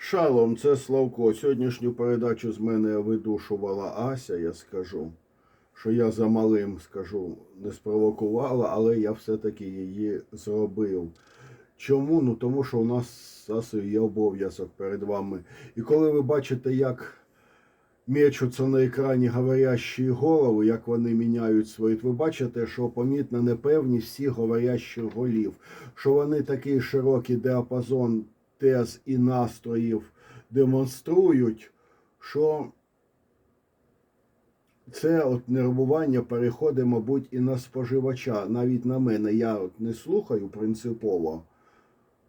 Шалом, це Славко. Сьогоднішню передачу з мене видушувала Ася, я скажу. Що я за малим скажу, не спровокувала, але я все-таки її зробив. Чому? Ну тому що у нас з Асою є обов'язок перед вами. І коли ви бачите, як мечуться на екрані говорящі голови, як вони міняють свої, ви бачите, що помітна непевність всіх говорящих голів, що вони такий широкий діапазон тез і настроїв демонструють, що це от нервування переходить, мабуть, і на споживача, навіть на мене. Я от не слухаю принципово,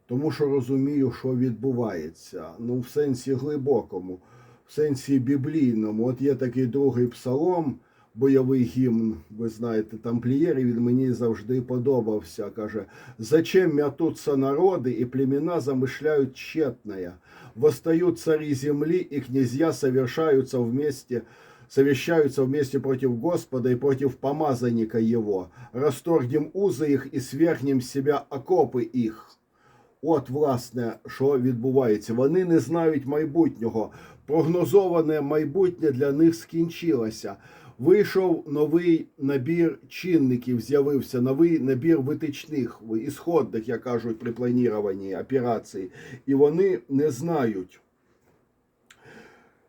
тому що розумію, що відбувається. Ну, в сенсі глибокому, в сенсі біблійному. От є такий другий псалом, бойовий гімн, ви знаєте, тамплієрів, він мені завжди подобався. Каже: Зачем мятутся народи и племена замышляют тщетное? Восстают цари земли, и князья совершаются вместе, совещаются вместе против Господа и против помазанника его. Расторгнем узы их и свергнем с себя окопи их. От, власне, що відбувається. Вони не знають майбутнього. Прогнозоване майбутнє для них скінчилося. Вийшов новий набір чинників, з'явився новий набір витичних, ісходних, як кажуть, при плануванні операції. І вони не знають.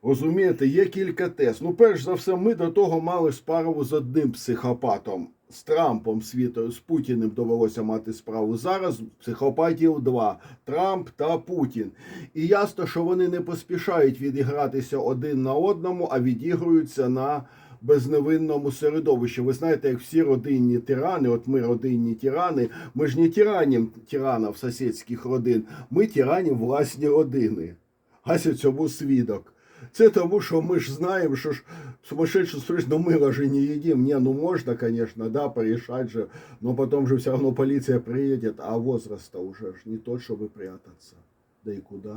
Розумієте, є кілька тез. Ну, перш за все, ми до того мали справу з одним психопатом, з Трампом світою, з Путіним довелося мати справу. Зараз психопатів два: Трамп та Путін. І ясно, що вони не поспішають відігратися один на одному, а відігруються на безневинному середовищі. Ви знаєте, як всі родинні тирани, от ми родинні тирани, ми ж не тиранім тиранів сусідських родин, ми тиранім власні родини. Ася цьому свідок. Це тому, що ми ж знаємо, що ж сумасшедший слышь, ну мы же не едим. Не, ну можно, конечно, да, порешать же, но потом же все равно полиция приедет, а возраст уже ж не тот, чтобы прятаться. Да і куди.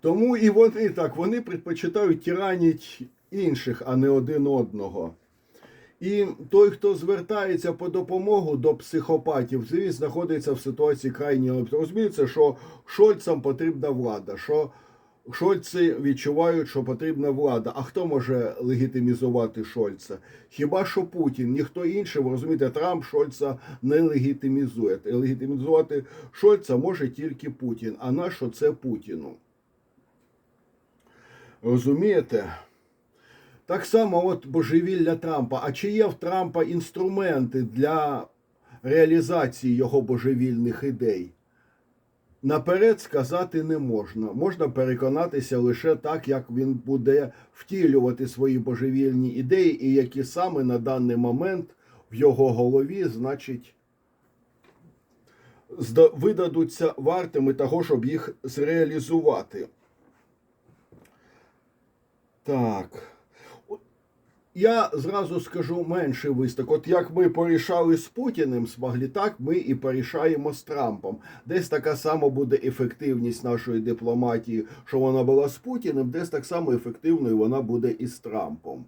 Тому і вони так, вони предпочитають тираніть інших, а не один одного. І той, хто звертається по допомогу до психопатів, він знаходиться в ситуації крайньої розуміється, що Шольцам потрібна влада. що Шольці відчувають, що потрібна влада. А хто може легітимізувати Шольца? Хіба що Путін? Ніхто інший, ви розумієте, Трамп Шольца не легітимізує. Легітимізувати Шольца може тільки Путін. А на що це Путіну? Розумієте? Так само, от божевілля Трампа. А чи є в Трампа інструменти для реалізації його божевільних ідей? Наперед сказати не можна. Можна переконатися лише так, як він буде втілювати свої божевільні ідеї, і які саме на даний момент в його голові, значить, видадуться вартими того, щоб їх зреалізувати. Так. Я зразу скажу менший висток. От як ми порішали з Путіним змогли, так ми і порішаємо з Трампом. Десь така сама буде ефективність нашої дипломатії, що вона була з Путіним, десь так само ефективною вона буде і з Трампом.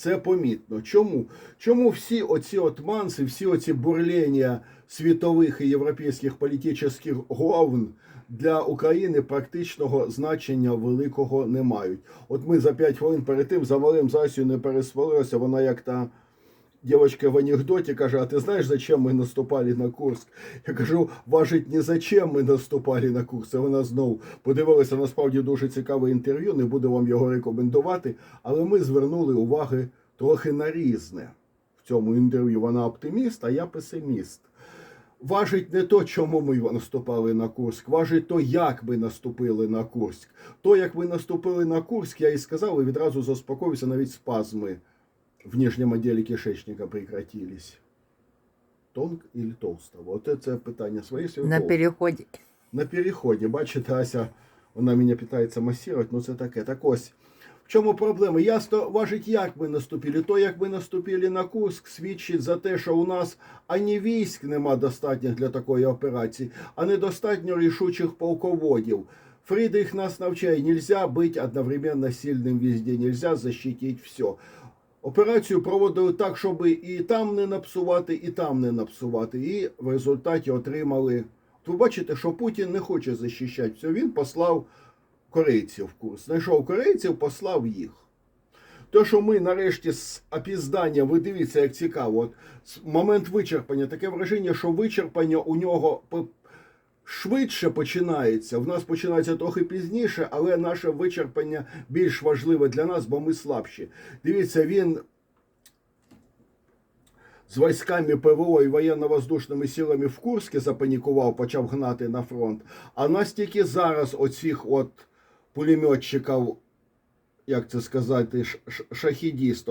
Це помітно. Чому? Чому всі оці отманси, всі оці бурлення світових і європейських політичних говн для України практичного значення великого не мають. От ми за 5 хвилин перед тим за малим Засію не пересварилися, вона як та Девочка в анекдоте каже, а ти знаєш, зачем ми наступали на Курск? Я кажу, важить не зачем ми наступали на Курск. А вона знову подивилася насправді дуже цікаве інтерв'ю, не буду вам його рекомендувати, але ми звернули уваги трохи на різне. В цьому інтерв'ю вона оптиміст, а я песиміст. Важить не то, чому ми наступали на Курск, важить то, як ми наступили на Курск. То, як ми наступили на Курск, я і сказав, і відразу заспокоївся, навіть спазми в нижнем отделе кишечника прекратились. Тонк или толстого? От це питання своє На святого. переході. На переході. Бачите, Ася, вона мене питається масувати, ну це таке. Так ось. В чому проблема? Ясно важить, як ми наступили. То, як ми наступили на Курск, свідчить за те, що у нас ані військ нема достатніх для такої операції, а недостатньо рішучих полководів. Фридрих нас навчає, нельзя бути одновременно сильним везде, нельзя защитить все. Операцію проводили так, щоб і там не напсувати, і там не напсувати. І в результаті отримали. От Ви бачите, що Путін не хоче захищати все. Він послав корейців в курс. Знайшов корейців, послав їх. То, що ми нарешті з опізданням, ви дивіться, як цікаво, от момент вичерпання, таке враження, що вичерпання у нього швидше починається. В нас починається трохи пізніше, але наше вичерпання більш важливе для нас, бо ми слабші. Дивіться, він з військами ПВО і воєнно-воздушними силами в Курські запанікував, почав гнати на фронт. А нас тільки зараз оцих от пулеметчиків, як це сказати, ш- ш-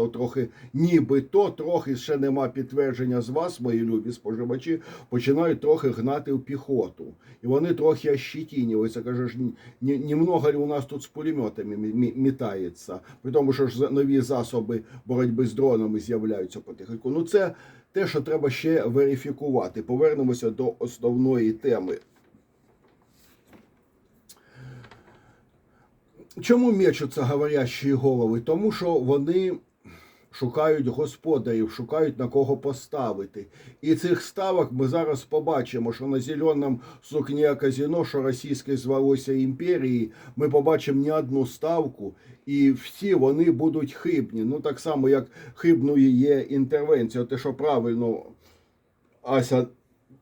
трохи нібито, трохи ще нема підтвердження з вас, мої любі споживачі, починають трохи гнати в піхоту. І вони трохи ощетінюються. Кажеш, «Ні- немного у нас тут з пулеметами мі- мі- мітається, при тому, що ж нові засоби боротьби з дронами з'являються потихеньку. Ну це те, що треба ще верифікувати. Повернемося до основної теми. Чому мечуться говорящі голови? Тому що вони шукають господарів, шукають на кого поставити. І цих ставок ми зараз побачимо, що на зеленому сукні казино, що російське звалося імперії, ми побачимо не одну ставку, і всі вони будуть хибні. Ну так само, як хибною є інтервенція. Те, що правильно Ася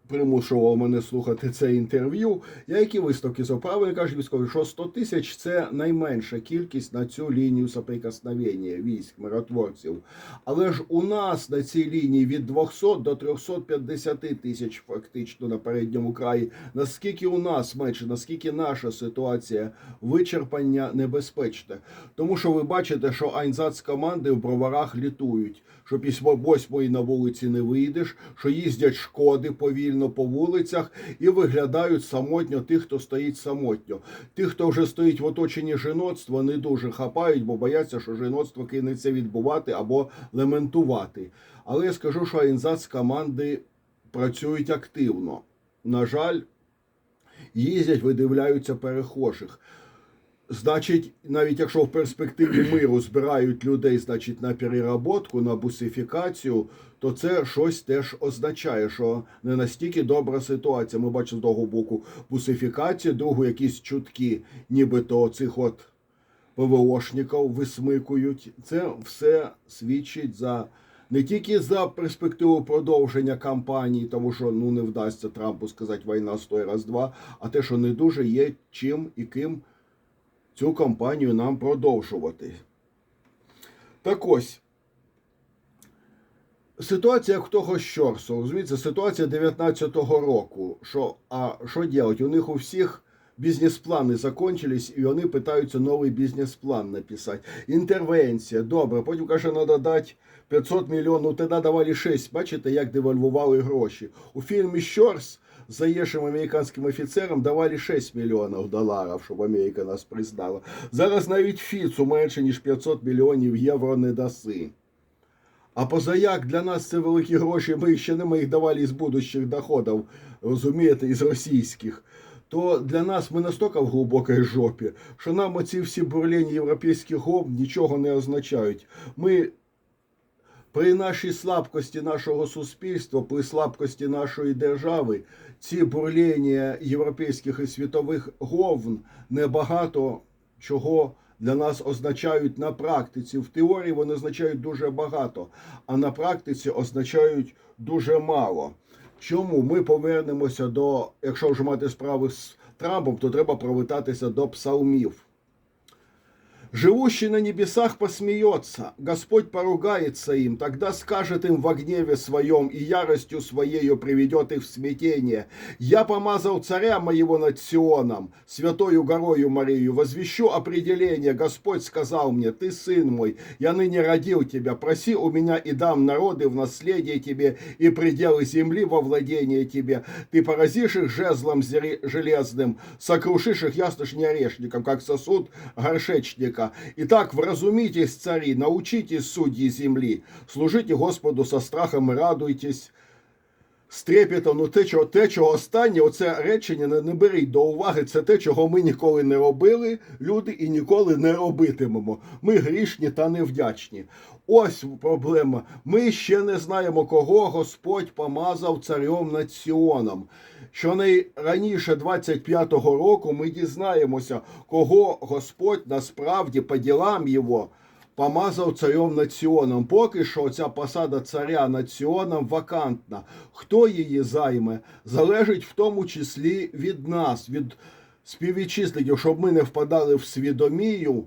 примушував мене слухати це інтерв'ю. Які висновки зробив? Правильно кажуть військові, що 100 тисяч це найменша кількість на цю лінію соприкосновення військ, миротворців. Але ж у нас на цій лінії від 200 до 350 тисяч фактично на передньому краї. Наскільки у нас менше, наскільки наша ситуація вичерпання небезпечне? Тому що ви бачите, що Айнзац команди в броварах літують, що після восьмої на вулиці не вийдеш, що їздять шкоди повільно по вулицях і виглядають самотньо тих, хто стоїть самотньо. Тих, хто вже стоїть в оточенні жіноцтва, не дуже хапають, бо бояться, що жіноцтво кинеться відбувати або лементувати. Але я скажу, що Айнзац команди працюють активно. На жаль, їздять, видивляються перехожих. Значить, навіть якщо в перспективі миру збирають людей, значить, на переработку, на бусифікацію, то це щось теж означає, що не настільки добра ситуація. Ми бачимо з того боку бусифікацію, другу якісь чутки, нібито цих от ПВОшників висмикують. Це все свідчить за не тільки за перспективу продовження кампанії, тому що ну не вдасться Трампу сказати війна стой раз два, а те, що не дуже є чим і ким цю кампанію нам продовжувати. Так ось. Ситуація того щорсу. Розумієте, ситуація 19-го року. Що, а що робити? У них у всіх бізнес-плани закончились, і вони питаються новий бізнес-план написати. Інтервенція, добре, потім каже, треба дати 500 мільйонів, ну тоді давали 6. Бачите, як девальвували гроші. У фільмі Щорс заїжджим американським офіцерам давали 6 мільйонів доларів, щоб Америка нас признала. Зараз навіть Фіцу менше, ніж 500 мільйонів євро не даси. А позаяк для нас це великі гроші, ми ще не ми їх давали із будущих доходів, розумієте, із російських. То для нас ми настільки в глибокій жопі, що нам оці всі бурлені європейських гов нічого не означають. Ми при нашій слабкості нашого суспільства, при слабкості нашої держави, ці бурління європейських і світових говн небагато чого для нас означають на практиці. В теорії вони означають дуже багато, а на практиці означають дуже мало. Чому ми повернемося до, якщо вже мати справи з Трампом, то треба провитатися до псалмів. Живущий на небесах посмеется, Господь поругается им, тогда скажет им во гневе своем и яростью своею приведет их в смятение. Я помазал царя моего над Сионом, святою горою Марию, возвещу определение. Господь сказал мне, ты сын мой, я ныне родил тебя, проси у меня и дам народы в наследие тебе и пределы земли во владение тебе. Ты поразишь их жезлом железным, сокрушишь их ясношь орешником, как сосуд горшечника. Итак, вразумитесь, цари, научитесь судьи земли, служите Господу со страхом и радуйтесь. З трепетом, ну те, чого, те, чого останнє, оце речення не, не беріть до уваги, це те, чого ми ніколи не робили, люди, і ніколи не робитимемо. Ми грішні та невдячні. Ось проблема. Ми ще не знаємо, кого Господь помазав царем над Сіоном. Що найраніше 25-го року ми дізнаємося, кого Господь насправді по ділам його помазав царем над Сіоном. Поки що ця посада царя над Сіоном вакантна. Хто її займе, залежить в тому числі від нас, від співвітчизників, щоб ми не впадали в свідомію.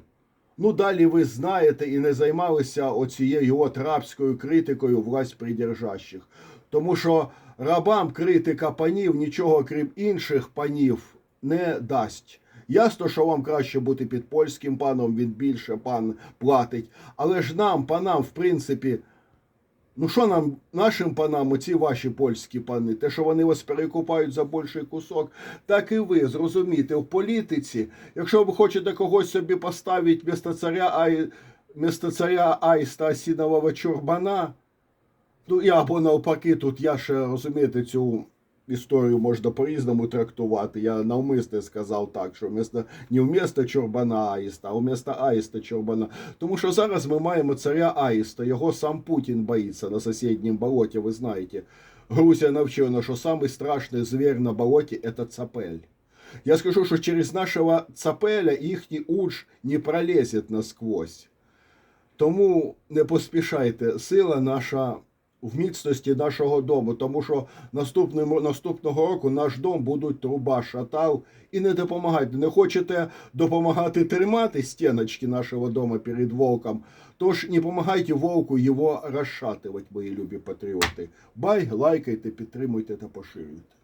Ну, далі ви знаєте і не займалися оцією от рабською критикою власть придержащих. Тому що рабам критика панів нічого крім інших панів не дасть. Ясно, що вам краще бути під польським паном, він більше пан платить. Але ж нам, панам, в принципі, ну що нам, нашим панам, оці ваші польські пани, те, що вони вас перекупають за більший кусок, так і ви зрозумієте, в політиці, якщо ви хочете когось собі поставити вместо царя, ай, вместо царя Айста Осінового чурбана, ну і або навпаки, тут я ще розумієте цю історію можна по-різному трактувати. Я навмисне сказав так, що вместо, не вместо чорбана Аїста, а вместо Аїста чорбана. Тому що зараз ми маємо царя Аїста, його сам Путін боїться на сусіднім болоті, ви знаєте. Грузія навчена, що самый страшний звір на болоті – це цапель. Я скажу, що через нашого цапеля їхній уж не пролезет насквозь. Тому не поспішайте, сила наша В міцності нашого дому, тому що наступним, наступного року наш дом будуть труба, шатал і не допомагайте. Не хочете допомагати тримати стіночки нашого дому перед волком, тож не допомагайте волку його розшатувати, мої любі патріоти. Бай, лайкайте, підтримуйте та поширюйте.